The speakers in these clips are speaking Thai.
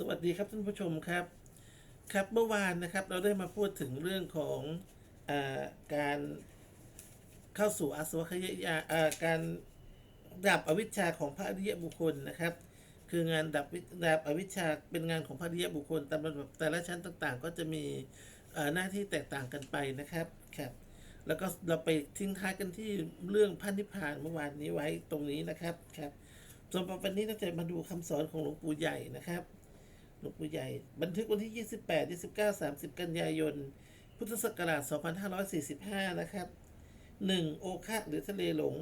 สวัสดีครับท่านผู้ชมครับ ครับเมื่อวานนะครับเราได้มาพูดถึงเรื่องของอการเข้าสู่อาสวะขยะอ่าการดับอวิชชาของพระอริยบุคคลนะครับ คืองานดับวิดับอวิชชาเป็นงานของพระอริยบุคคลตามระดับแต่ละชั้นต่างๆ ก็จะมีหน้าที่แตกต่างกันไปนะครับครับ แล้วก็เราไปทิ้งท้ายกันที่เรื่องพันธิพพานเมื่อวานนี้ไว้ตรงนี้นะครับครับส่วนต่อไปนี้เราจะมาดูคำสอนของหลวงปู่ใหญ่นะครับ หลวงปู่ใหญ่ บันทึกวันที่ 28 29 30 กันยายน พุทธศักราช 2545 นะครับ 1. โอคะหรือทะเลหลง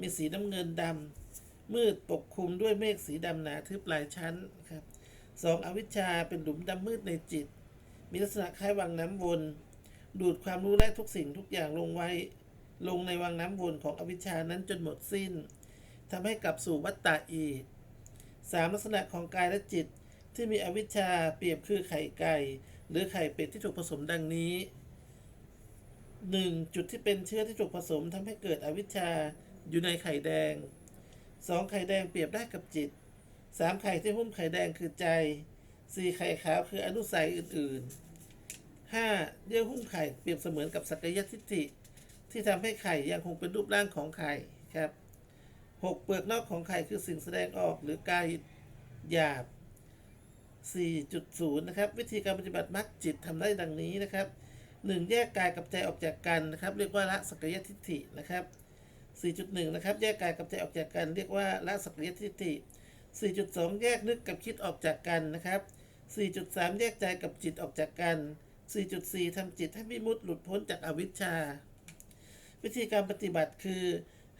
มีสีน้ำเงินดำ มืดปกคลุมด้วยเมฆสีดำหนาทึบหลายชั้นครับ 2. อวิชชาเป็นหลุมดำมืดในจิต มีลักษณะคล้ายวังน้ำวน ดูดความรู้และทุกสิ่งทุกอย่างลงไว้ ลงในวังน้ำวนของอวิชชานั้นจนหมดสิ้นทำให้กลับสู่วัฏฏะอีก 3. ลักษณะของกายและจิต ที่มีอวิชชาเปรียบคือไข่ไก่ หรือไข่เป็ดที่ถูกผสมดังนี้ 1. จุดที่เป็นเชื้อที่ถูกผสมทำให้เกิดอวิชชาอยู่ในไข่แดง 2. ไข่แดงเปรียบได้กับจิต 3. ไข่ที่หุ้มไข่แดงคือใจ 4. ไข่ขาวคืออนุสัยอื่น ๆ 5. เยื่อหุ้มไข่เปรียบเสมือนกับสักยทิฏฐิที่ทำให้ไข่ยังคงเป็นรูปร่างของไข่ครับ 6. เปลือกนอกของไข่คือสิ่งแสดงออกหรือกายหยาบ 4.0 นะครับ วิธีการปฏิบัติมรรคจิตทำได้ดังนี้นะครับ 1. แยกกายกับใจออกจากกันนะครับ เรียกว่าละสักยทิฏฐินะครับ 4.1 นะครับ แยกกายกับใจออกจากกัน เรียกว่าละสักยทิฏฐิ 4.2 แยกนึกกับคิดออกจากกันนะครับ 4.3 แยกใจกับจิตออกจากกัน 4.4ทำจิตให้วิมุตติหลุดพ้นจากอวิชชา วิธีการปฏิบัติคือ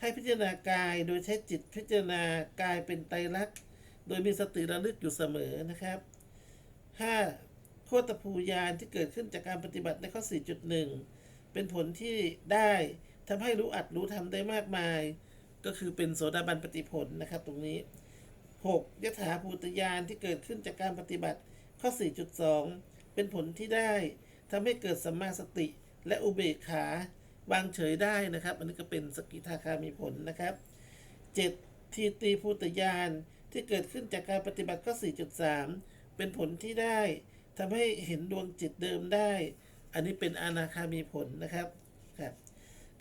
ให้พิจารณากายโดยใช้จิตพิจารณากายเป็นไตรลักษณ์โดยมีสติระลึกอยู่เสมอนะครับ 5. โคตรภูยานที่เกิดขึ้นจากการปฏิบัติในข้อ 4.1 เป็นผลที่ได้ทำให้รู้อัดรู้ทำได้มากมาย ก็คือเป็นโสดาบันปฏิผลนะครับตรงนี้ 6. ยถาภูตยานที่เกิดขึ้นจากการปฏิบัติข้อ 4.2 เป็นผลที่ได้ทำให้เกิดสัมมาสติและอุเบกขาวางเฉยได้นะครับ อันนี้ก็เป็นสกิทาคามีผลนะครับ 7. ทีตีภูตยานที่เกิดขึ้นจากการปฏิบัติข้อ 4.3 เป็นผลที่ได้ทำให้เห็นดวงจิตเดิมได้ อันนี้เป็นอนาคามีผลนะครับครับ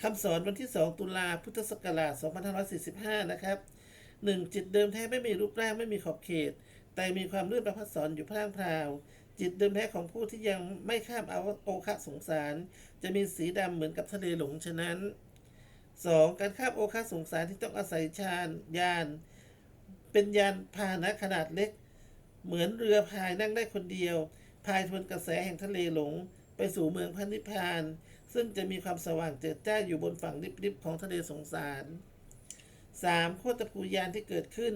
คำสอนวันที่ 2 ตุลาพุทธศักราช 2545 นะครับ 1. จิตเดิมแท้ไม่มีรูปร่างไม่มีขอบเขต แต่มีความลื่นประพัดสอนอยู่พร่างพราว จิตเดิมแท้ของผู้ที่ยังไม่ข้ามอาโอคะสงสาร จะมีสีดำเหมือนกับทะเลหลงฉะนั้น 2. การข้ามโอคะสงสารที่ต้องอาศัยฌานยาน เป็นยานพาหนะขนาดเล็ก เหมือนเรือพายนั่งได้คนเดียว พายทวนกระแสแห่งทะเลหลง ไปสู่เมืองพันนิพพาน ซึ่งจะมีความสว่างเจิดจ้าอยู่บนฝั่งริบๆของทะเลสงสาร 3. โคตรภูยานที่เกิดขึ้น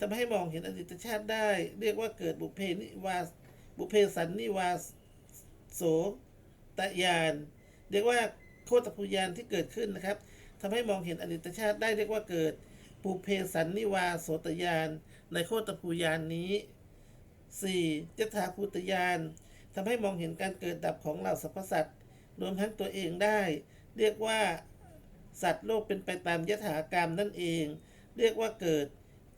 ทำให้มองเห็นอดีตชาติได้ เรียกว่าเกิดบุเพนิวาบุเพสันนิวาโสตยานเรียกว่าโคตรภูยานที่เกิดขึ้นนะครับทำให้มองเห็นอดีตชาติได้เรียกว่าเกิดบุเพสันนิวาโสตยานในโคตรภูยานนี้ 4. ยถาภูตยานทำให้มองเห็นการเกิดดับของเหล่าสรรพสัตว์รวมทั้งตัวเองได้ เรียกว่า สัตว์โลกเป็นไปตามยถากรรมนั่นเอง เรียกว่าเกิด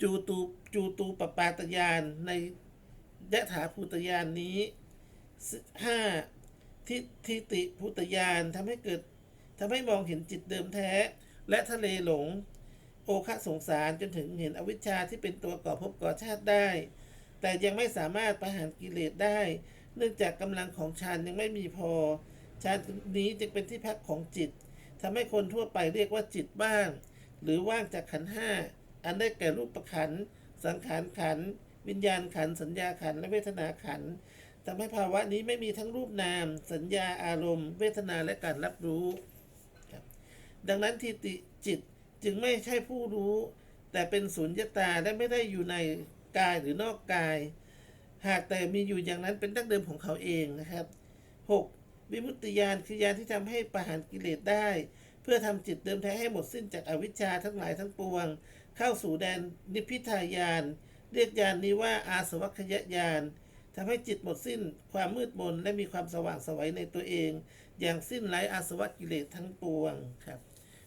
จูตูจูตูปปาตยานในยถาภูตยานนี้ 5. ทิทิติภูตยานทำให้เกิดทำให้มองเห็นจิตเดิมแท้ และทะเลหลง โอคะสงสารจนถึงเห็นอวิชชาที่เป็นตัวก่อภพก่อชาติได้ แต่ยังไม่สามารถประหารกิเลสได้ เนื่องจากกำลังของฌานยังไม่มีพอฌานนี้จึงเป็นที่พักของจิตทำให้คนทั่วไปเรียกว่าจิตบ้าง หรือว่างจากขันห้าอันได้แก่รูปประขันสังขารขัน วิญญาณขัน สัญญาขันและเวทนาขันธ์ทำให้ภาวะนี้ไม่มีทั้งรูปนาม สัญญาอารมณ์ เวทนาและการรับรู้ดังนั้นทิฏฐิจิตจึงไม่ใช่ผู้รู้ แต่เป็นสุญญตาและไม่ได้อยู่ใน กายหรือนอกกาย หากแต่มีอยู่อย่างนั้นเป็นดั้งเดิมของเขาเองนะครับ 6. วิมุตติยานคือยานที่ทำให้ประหารกิเลสได้ เพื่อทำจิตเดิมแท้ให้หมดสิ้นจากอวิชชาทั้งหลายทั้งปวง เข้าสู่แดนนิพพิทายาน เรียกยานนี้ว่าอาสวัคยยานทำให้จิตหมดสิ้นความมืดมนและมีความสว่างสวัยในตัวเอง อย่างสิ้นไร้อาสวะกิเลสทั้งปวงครับ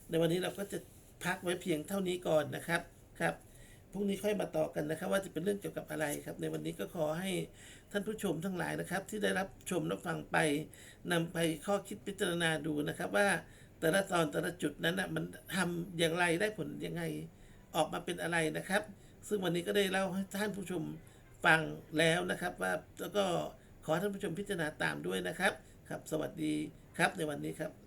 ในวันนี้เราก็จะพักไว้เพียงเท่านี้ก่อนนะครับครับ พรุ่งนี้ค่อยมาต่อกันนะครับ ว่าจะเป็นเรื่องเกี่ยวกับอะไรครับ ในวันนี้ก็ขอให้ท่านผู้ชมทั้งหลายนะครับ ที่ได้รับชมรับฟังไปนำไปข้อคิดพิจารณาดูนะครับว่าแต่ละตอนแต่ละจุดนั้นนะมันทำอย่างไรได้ผลยังไงออกมาเป็นอะไรนะครับ ซึ่งวันนี้ก็ได้เล่าให้ท่านผู้ชมฟังแล้วนะครับ ว่าแล้วก็ขอท่านผู้ชมพิจารณาตามด้วยนะครับ ครับ สวัสดีครับในวันนี้ครับ